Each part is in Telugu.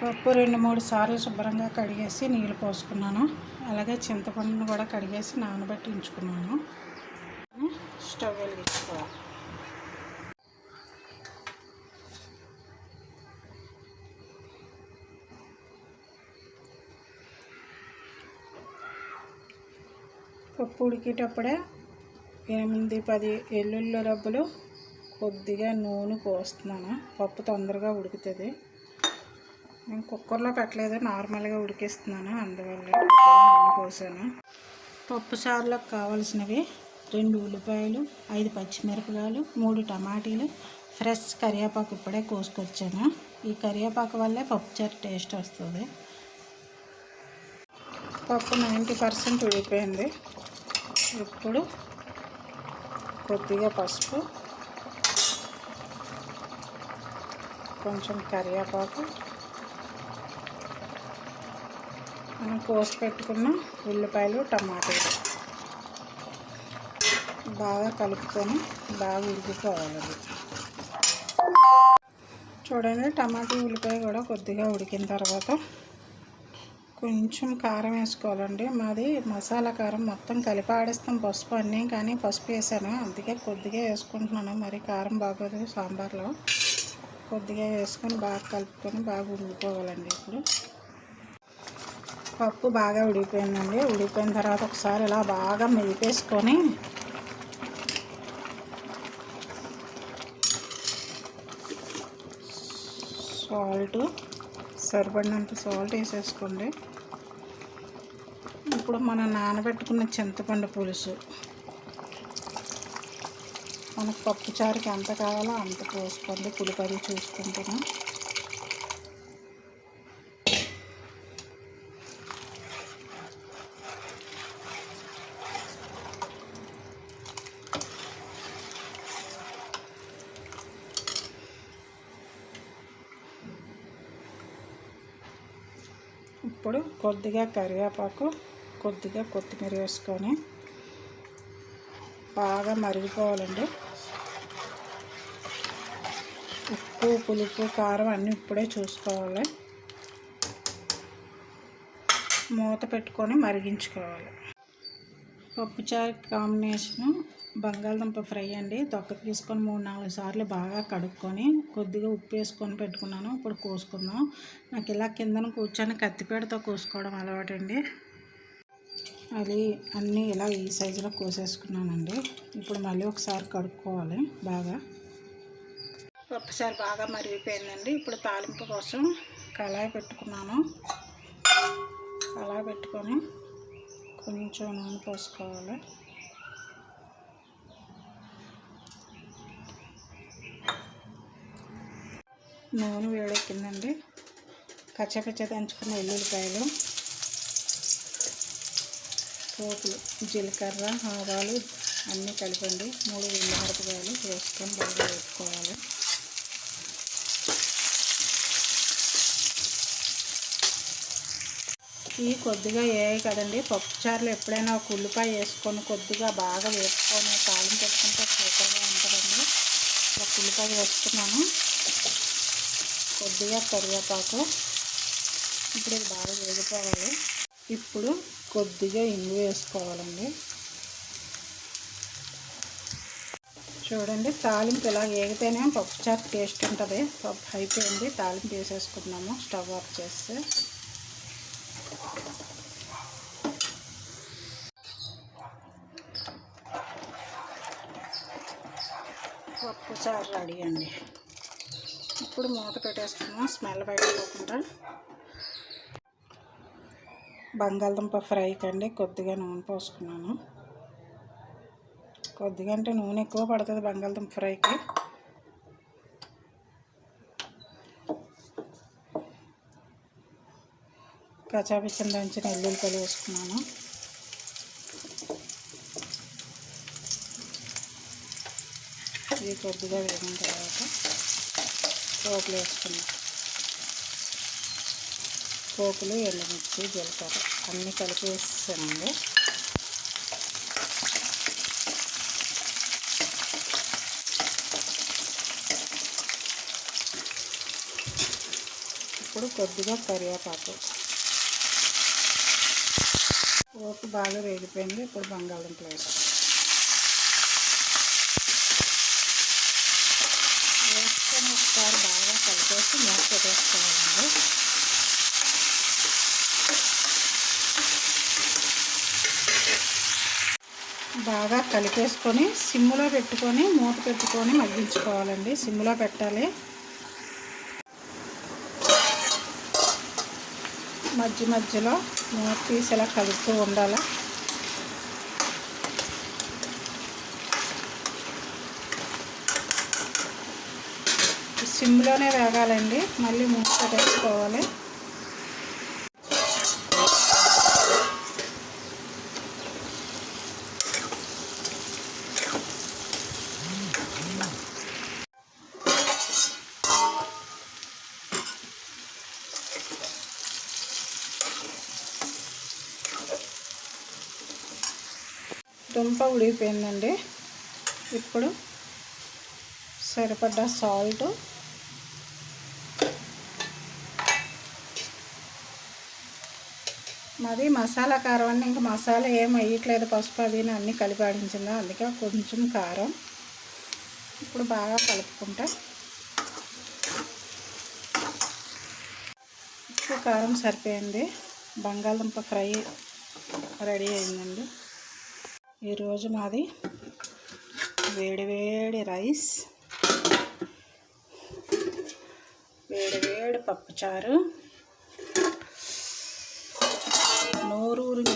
పప్పు రెండు మూడు సార్లు శుభ్రంగా కడిగేసి నీళ్ళు పోసుకున్నాను. అలాగే చింతపండును కూడా కడిగేసి నానబెట్టి ఉంచుకున్నాను. స్టవ్ వెలిగించుకోవాలి. పప్పు ఉడికేటప్పుడే ఎనిమిది పది ఎల్లుల్లి రబ్బులు కొద్దిగా నూనె పోస్తున్నాను. పప్పు తొందరగా ఉడుకుతుంది. నేను కుక్కర్లో పెట్టలేదు నార్మల్గా ఉడికిస్తున్నాను అందువల్ల కోసాను పోసాను. పప్పు సార్లకు కావాల్సినవి రెండు ఉల్లిపాయలు ఐదు పచ్చిమిరపకాయలు మూడు టమాటీలు ఫ్రెష్ కరివేపాకు ఇప్పుడే కోసుకొచ్చాను. ఈ కరివేపాకు వల్లే పప్పు చారు టేస్ట్ వస్తుంది. పప్పు నైంటీ పర్సెంట్ ఉడిపోయింది ఇప్పుడు కొద్దిగా పసుపు కొంచెం కరివేపాకు మనం కోసి పెట్టుకున్న ఉల్లిపాయలు టమాటాలు బాగా కలుపుకొని బాగా ఉడికిపోవాలి చూడండి టమాటా ఉల్లిపాయ కూడా కొద్దిగా ఉడికిన తర్వాత కొంచెం కారం వేసుకోవాలండి. మాది మసాలా కారం మొత్తం కలిపి ఆడిస్తాం పసుపు అన్నీ కానీ పసుపు వేసాను. అందుకే కొద్దిగా వేసుకుంటున్నాను. మరి కారం బాగోదు సాంబార్లో. కొద్దిగా వేసుకొని బాగా కలుపుకొని బాగా ఉండిపోవాలండి ఇప్పుడు. పప్పు బాగా ఉడికిపోయిందండి. ఉడికిపోయిన తర్వాత ఒకసారి ఇలా బాగా మెదిపేసుకొని సాల్ట్ సరిపడినంత సాల్ట్ వేసేసుకోండి. ఇప్పుడు మనం నానబెట్టుకున్న చింతపండు పులుసు. మనకు పప్పు చారుకి ఎంత కావాలో అంత పోసుకోండి. పులిపరి చూసుకుంటున్నాం. ఇప్పుడు కొద్దిగా కరివేపాకు కొద్దిగా కొత్తిమీర వేసుకొని బాగా మరిగిపోవాలండి. ఉప్పు పులుపు కారం అన్నీ ఇప్పుడే చూసుకోవాలి. మూత పెట్టుకొని మరిగించుకోవాలి. పప్పుచారు కాంబినేషను బంగాళదుంప ఫ్రై అండి. తొక్క తీసుకొని మూడు నాలుగు సార్లు బాగా కడుక్కొని కొద్దిగా ఉప్పు వేసుకొని పెట్టుకున్నాను. ఇప్పుడు కోసుకుందాం. నాకు ఇలా కిందన కూర్చొని కత్తిపేడతో కోసుకోవడం అలవాటండి. అది అన్నీ ఇలా ఈ సైజులో కోసేసుకున్నానండి. ఇప్పుడు మళ్ళీ ఒకసారి కడుక్కోవాలి బాగా. ఒక్కసారి బాగా మరిగిపోయిందండి. ఇప్పుడు తాలింపు కోసం కళాయి పెట్టుకున్నాను. కళాయి పెట్టుకొని కొంచెం నూనె పోసుకోవాలి. నూనె వేడెక్కిందండి కచ్చపచ్చ దంచుకున్న ఎల్లుల్లిపాయలు పోపులు జీలకర్ర ఆవాలు అన్నీ కలిపండి. మూడు ఉల్లిమిరపకాయలు వేసుకొని బాగా వేసుకోవాలి ఇవి కొద్దిగా వేయాలి కదండి. పప్పుచారులు ఎప్పుడైనా ఒక ఉల్లిపాయ వేసుకొని కొద్దిగా బాగా వేసుకొని కాలం పెట్టుకుంటే సూపర్గా ఉంటుందండి. ఒక ఉల్లిపాయ వేసుకున్నాను కొద్దిగా కరివేపాకు. ఇప్పుడు ఇది బాగా వేగిపోవాలి. ఇప్పుడు కొద్దిగా ఇంగు వేసుకోవాలండి. చూడండి తాలింపు ఇలా వేగితేనే పప్పుచారు టేస్ట్ ఉంటుంది. పప్పు అయిపోయింది తాలింపు వేసేసుకున్నాము స్టవ్ ఆఫ్ చేస్తే. పప్పు చారు రెడీ అండి. ఇప్పుడు మూత పెట్టేస్తున్నాం స్మెల్ బయట బంగాళదుంప ఫ్రై కండి. కొద్దిగా నూనె పోసుకున్నాను. కొద్దిగా అంటే నూనె ఎక్కువ పడుతుంది బంగాళదుంప ఫ్రైకి. కచాపిచ్చని దంచిన ఎల్లుల్లిపాయలు వేసుకున్నాను. ఇది కొద్దిగా వేగిన తర్వాత పోపులు వేసుకున్నాం. పోపులు ఎండుమిర్చి జీలకర్ర అన్నీ కలిపి వేసానండి ఇప్పుడు కొద్దిగా కరివేపాకు. పోపు బాగా వేగిపోయింది. ఇప్పుడు బంగాళదుంపలు వేసాం వేసుకొని ఒకసారి బాగా మూత పెట్టేసుకోవాలండి. బాగా కలిపేసుకొని సిమ్లో పెట్టుకొని మూత పెట్టుకొని మగ్గించుకోవాలండి. సిమ్లో పెట్టాలి. మధ్య మధ్యలో మూత తీసి ఇలా కలుపుతూ ఉండాలి. సిమ్లోనే వేగాలండి. మళ్ళీ మూత పెట్టుకోవాలి దుంప ఉడిగిపోయిందండి ఇప్పుడు సరిపడ్డ సాల్ట్ మాది మసాలా కారం అండి. ఇంకా మసాలా ఏం వేయట్లేదు. పసుపు అది అన్నీ కలిపి ఆడించిందా. అందుకే కొంచెం కారం ఇప్పుడు బాగా కలుపుకుంటా. ఎక్కువ కారం సరిపోయింది. బంగాళదుంప ఫ్రై రెడీ అయిందండి. ఈరోజు మాది వేడివేడి రైస్. వేడివేడి పప్పుచారు.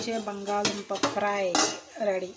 నోరూరించే బంగాళదుంప ఫ్రై రెడీ.